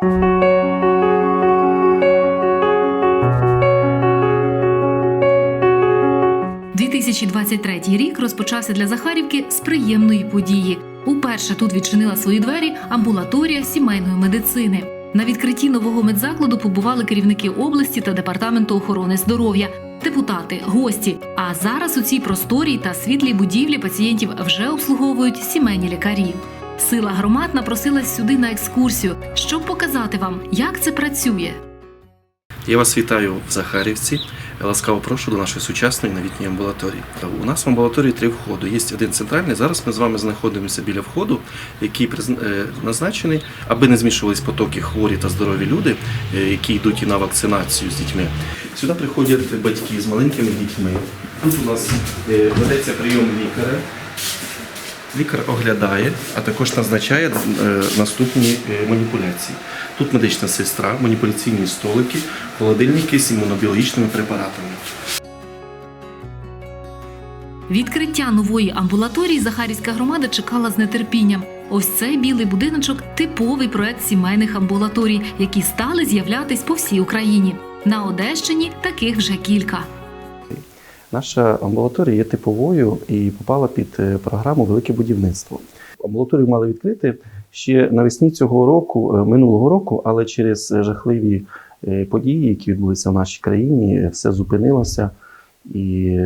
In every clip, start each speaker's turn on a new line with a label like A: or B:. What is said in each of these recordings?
A: – 2023 рік розпочався для Захарівки з приємної події. Уперше тут відчинила свої двері амбулаторія сімейної медицини. На відкритті нового медзакладу побували керівники області та департаменту охорони здоров'я, депутати, гості. А зараз у цій просторій та світлій будівлі пацієнтів вже обслуговують сімейні лікарі. Сила громад напросилась сюди на екскурсію, щоб показати вам, як це працює.
B: Я вас вітаю в Захарівці. Ласкаво прошу до нашої сучасної новітньої амбулаторії. У нас в амбулаторії три входи. Є один центральний. Зараз ми з вами знаходимося біля входу, який е, назначений, аби не змішувались потоки хворі та здорові люди, е, які йдуть і на вакцинацію з дітьми. Сюди приходять батьки з маленькими дітьми. Тут у нас е, ведеться прийом лікаря. Лікар оглядає, а також назначає е, наступні е, маніпуляції. Тут медична сестра, маніпуляційні столики, холодильники з імунобіологічними препаратами.
A: Відкриття нової амбулаторії Захарівська громада чекала з нетерпінням. Ось цей білий будиночок типовий проект сімейних амбулаторій, які стали з'являтись по всій Україні. На Одещині таких вже кілька.
B: Наша амбулаторія є типовою і попала під е, програму Велике будівництво. Амбулаторію мали відкрити ще навесні цього року, е, минулого року, але через е, жахливі події, які відбулися в нашій країні, все зупинилося. І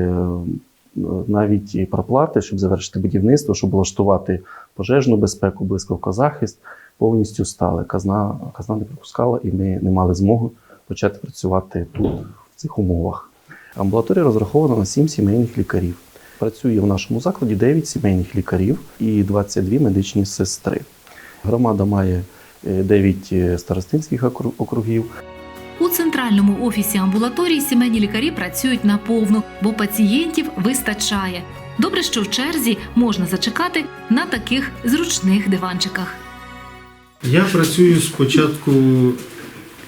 B: навіть проплати, щоб завершити будівництво, щоб влаштувати пожежну безпеку, блискавкозахист, повністю стали. Казна, казна не пропускала, і ми не мали змоги почати працювати тут, в цих умовах. Амбулаторія розрахована на 7 сімейних лікарів. Працює в нашому закладі 9 сімейних лікарів і 22 медичні сестри. Громада має 9 старостинських округів.
A: У центральному офісі амбулаторії сімейні лікарі працюють наповну, бо пацієнтів вистачає. Добре, що в черзі можна зачекати на таких зручних диванчиках.
C: Я працюю з початку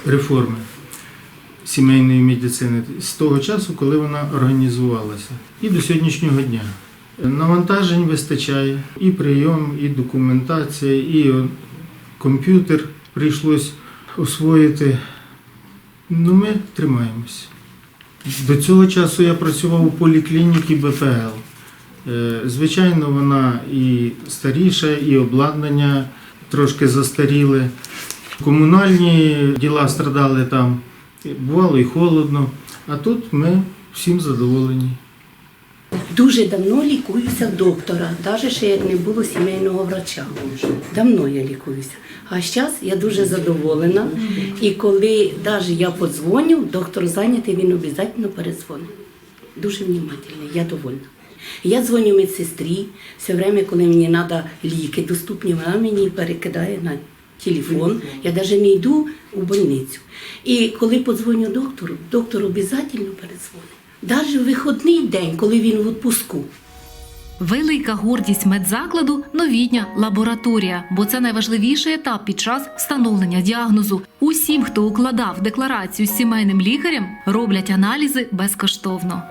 C: реформи сімейної медицини з того часу, коли вона організувалася, і до сьогоднішнього дня. Навантажень вистачає, і прийом, і документація, і комп'ютер прийшлось освоїти. Ну, ми тримаємось. До цього часу я працював у поліклініці БПЛ. Е, Звичайно, вона і старіша, і обладнання трошки застаріли. Комунальні діла страдали там, бувало і холодно, а тут ми всім задоволені.
D: Дуже давно лікуюся доктора, навіть ще як не було сімейного врача. Давно я лікуюся. А зараз я дуже задоволена. І коли навіть я подзвоню, доктор зайнятий, він обов'язково передзвонить. Дуже внимательний, я довольна. Я дзвоню медсестрі, все время, коли мені треба ліки доступні, вона мені перекидає на телефон. Я навіть не йду у больницю. І коли подзвоню доктору, доктор обов'язково передзвонить. Навіть в вихідний день, коли він в відпуску.
A: Велика гордість медзакладу новітня лабораторія, бо це найважливіший етап під час встановлення діагнозу. Усім, хто укладав декларацію з сімейним лікарем, роблять аналізи безкоштовно.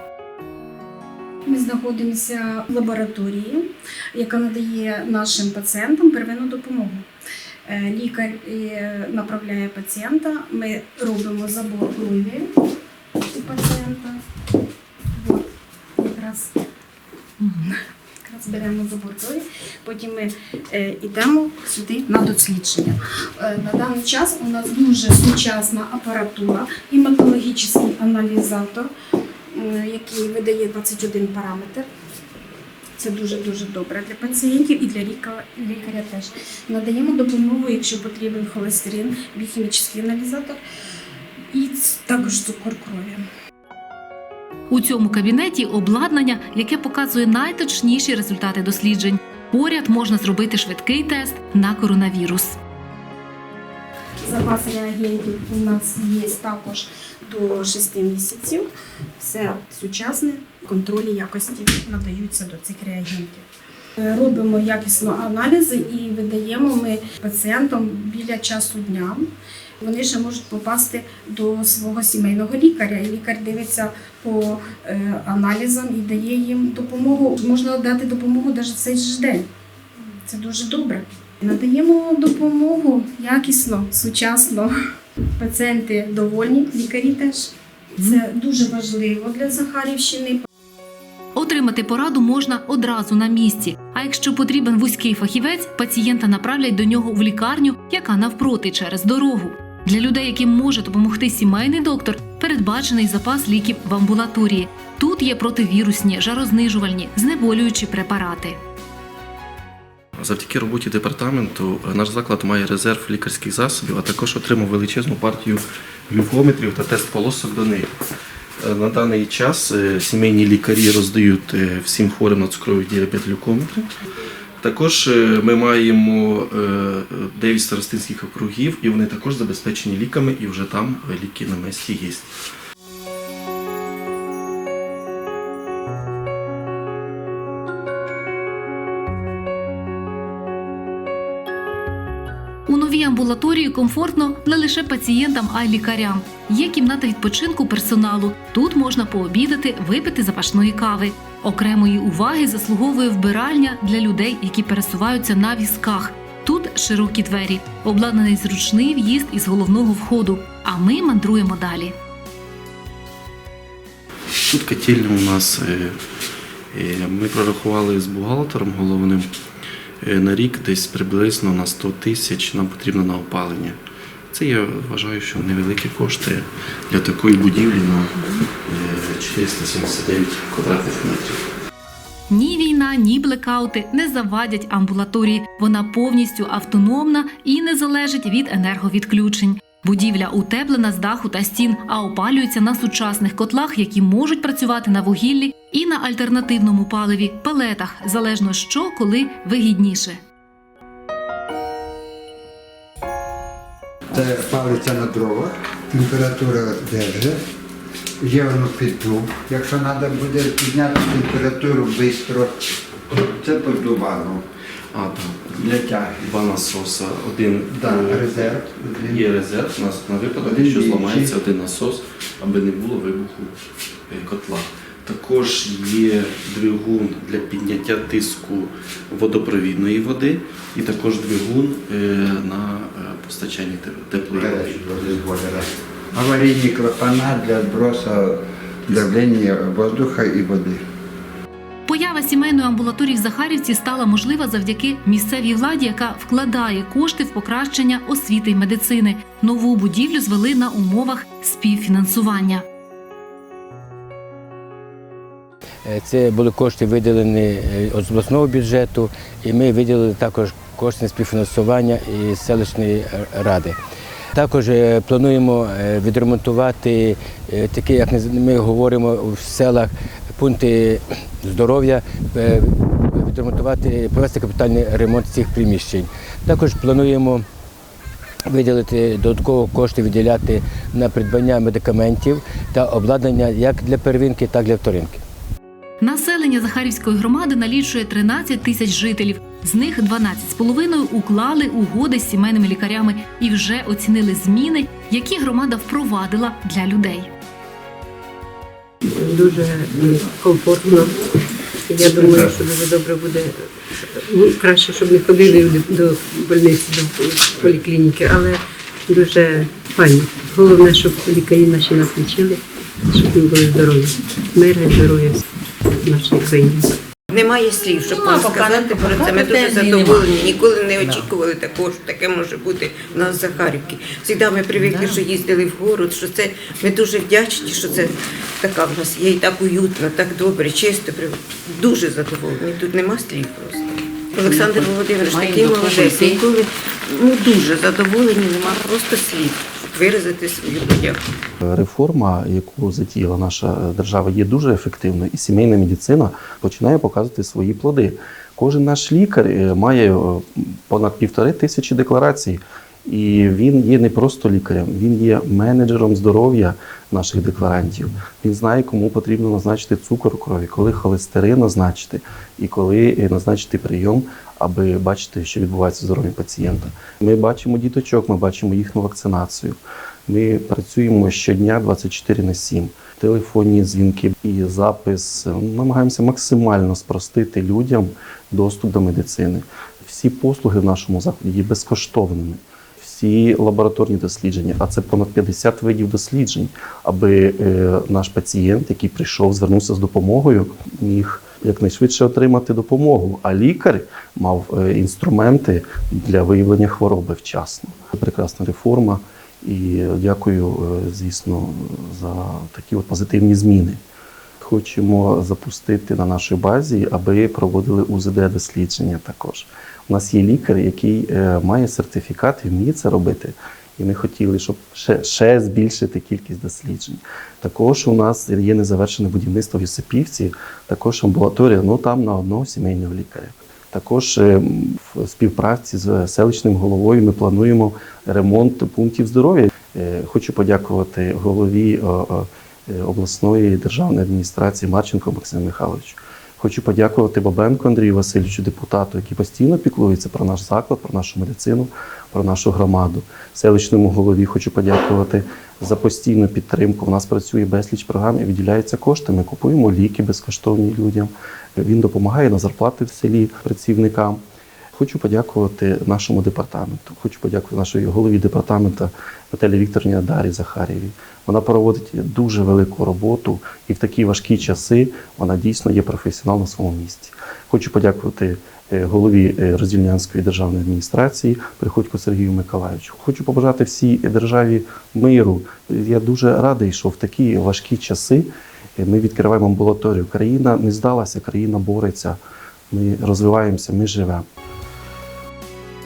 E: Ми знаходимося в лабораторії, яка надає нашим пацієнтам первинну допомогу. Е, Лікар е, направляє пацієнта, ми робимо забор крові у пацієнта. От, якраз, беремо забор потім ми е, йдемо сюди на дослідження. На даний час у нас дуже сучасна апаратура, гематологічний аналізатор, який видає 21 параметр. Це дуже дуже добре для пацієнтів і для ліка- лікаря теж. Надаємо допомогу, якщо потрібен холестерин, біохімічний аналізатор і також цукор крові.
A: У цьому кабінеті обладнання, яке показує найточніші результати досліджень. Поряд можна зробити швидкий тест на коронавірус.
E: Запас реагентів у нас є також до 6 місяців. Все сучасне, контролі якості надаються до цих реагентів. Е, Робимо якісно аналізи і видаємо ми пацієнтам біля часу дня. Вони ще можуть попасти до свого сімейного лікаря. Лікар дивиться по е, аналізам і дає їм допомогу. Можна дати допомогу навіть цей же день. Це дуже добре. Надаємо допомогу якісно, сучасно. Пацієнти довольні, лікарі теж. Це дуже важливо для Захарівщини.
A: Отримати пораду можна одразу на місці. А якщо потрібен вузький фахівець, пацієнта направлять до нього в лікарню, яка навпроти через дорогу. Для людей, яким може допомогти сімейний доктор, передбачений запас ліків в амбулаторії. Тут є противірусні, жарознижувальні, знеболюючі препарати.
B: Завдяки роботі департаменту е, наш заклад має резерв лікарських засобів, а також отримав величезну партію глюкометрів та тест полосок до них. Е, На даний час е, сімейні лікарі роздають всім хворим на цукровий діабет глюкометри. Також ми маємо е, 9 старостинських округів, і вони також забезпечені ліками, і вже там ліки на місці є.
A: Амбулаторії комфортно не лише пацієнтам, а й лікарям. Є кімната відпочинку персоналу. Тут можна пообідати, випити запашної кави. Окремої уваги заслуговує вбиральня для людей, які пересуваються на візках. Тут широкі двері, обладнаний зручний в'їзд із головного входу. А ми мандруємо далі.
B: Тут котельня у нас е, е, ми прорахували з бухгалтером головним на рік десь приблизно на 100 тисяч нам потрібно на опалення. Це я вважаю, що невеликі кошти для такої будівлі на е, 479 квадратних метрів.
A: Ні війна, ні блекаути не завадять амбулаторії. Вона повністю автономна і не залежить від енерговідключень. Будівля утеплена з даху та стін, а опалюється на сучасних котлах, які можуть працювати на вугіллі і на альтернативному паливі пелетах, залежно що коли вигідніше.
F: Це палиться на дровах, температура держить. Є воно піддув. Якщо треба буде підняти температуру швидко, це поддувало
B: А, так.
F: для тяги.
B: Два насоса, один
F: Да, резерв. Один.
B: Є резерв у нас на випадок,
F: Один
B: якщо зламається один насос, аби не було вибуху е, котла. Також є двигун для підняття тиску водопровідної води і також двигун е, на е, постачання теплої води.
F: Аварійні клапана для збросу давлення воздуха і води.
A: Поява сімейної амбулаторії в Захарівці стала можлива завдяки місцевій владі, яка вкладає кошти в покращення освіти й медицини. Нову будівлю звели на умовах співфінансування.
G: Це були кошти виділені е, з обласного бюджету, і ми виділили також кошти на співфінансування із селищної ради. Також е, плануємо е, відремонтувати е, такі, як ми говоримо в селах, пункти здоров'я, е, відремонтувати, провести капітальний ремонт цих приміщень. Також плануємо виділити додатково кошти виділяти на придбання медикаментів та обладнання як для первинки, так і для вторинки.
A: Населення Захарівської громади налічує 13 тисяч жителів. З них 12,5 уклали угоди з сімейними лікарями і вже оцінили зміни, які громада впровадила для людей.
H: дуже комфортно. Я думаю, що дуже добре буде. Ну, краще, щоб не ходили до больниці, до поліклініки, але дуже файно. Головне, щоб лікарі наші нас лічили, щоб ми були здорові. Мир і здоров'я в нашій.
I: Немає слів, щоб вам сказати про це. Ми дуже задоволені. Ніколи не очікували такого, що таке може бути в нас в Захарівці. Завжди ми привикли, що їздили в город, що це ми дуже вдячні, що це така в нас є і так уютно, так добре, чисто. Дуже задоволені. Тут нема слів просто. Олександр Володимирович такий молодець. Ніколи ну дуже задоволені, нема просто слів, виразити свою подяку.
B: Реформа, яку затіяла наша держава, є дуже ефективною, і сімейна медицина починає показувати свої плоди. Кожен наш лікар е, має е, понад півтори тисячі декларацій, і він є не просто лікарем, він є менеджером здоров'я наших декларантів. Він знає, кому потрібно назначити цукор у крові, коли холестерин назначити, і коли е, назначити прийом, аби бачити, що відбувається з здоров'ям пацієнта. Ми бачимо діточок, ми бачимо їхню вакцинацію. Ми працюємо щодня 24 на 7. Телефонні дзвінки і запис. Намагаємося максимально спростити людям доступ до медицини. Всі послуги в нашому закладі є безкоштовними. Всі лабораторні дослідження, а це понад 50 видів досліджень, аби е, наш пацієнт, який прийшов, звернувся з допомогою, міг якнайшвидше отримати допомогу. А лікар мав е, інструменти для виявлення хвороби вчасно. Прекрасна реформа. І дякую, е, звісно, за такі от позитивні зміни. Хочемо запустити на нашій базі, аби проводили УЗД дослідження також. У нас є лікар, який е, має сертифікат і вміє це робити. І ми хотіли, щоб ще, ще збільшити кількість досліджень. Також у нас є незавершене будівництво в Юсипівці, також амбулаторія, ну там на одного сімейного лікаря. Також е, в співпраці з селищним головою ми плануємо ремонт пунктів здоров'я. Е, Хочу подякувати голові е, обласної державної адміністрації Марченко Максиму Михайловичу. Хочу подякувати Бабенко Андрію Васильовичу, депутату, який постійно піклується про наш заклад, про нашу медицину, про нашу громаду. Селищному голові хочу подякувати за постійну підтримку. У нас працює безліч програм і виділяються кошти. Ми купуємо ліки безкоштовні людям. Він допомагає на зарплати в селі працівникам. Хочу подякувати нашому департаменту. Хочу подякувати нашій голові департаменту Наталі Вікторівні Дарі Захарєвій. Вона проводить дуже велику роботу і в такі важкі часи вона дійсно є професіонал на своєму місці. Хочу подякувати е, голові е, Роздільнянської державної адміністрації Приходько Сергію Миколаївичу. Хочу побажати всій державі миру. Я дуже радий, що в такі важкі часи е, ми відкриваємо амбулаторію. Країна не здалася, країна бореться. Ми розвиваємося, ми живемо.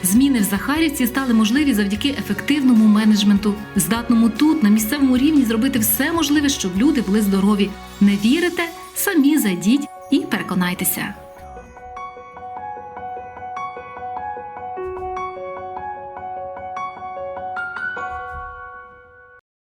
A: Зміни в Захарівці стали можливі завдяки ефективному менеджменту, здатному тут, на місцевому рівні, зробити все можливе, щоб люди були здорові. Не вірите? Самі зайдіть і переконайтеся.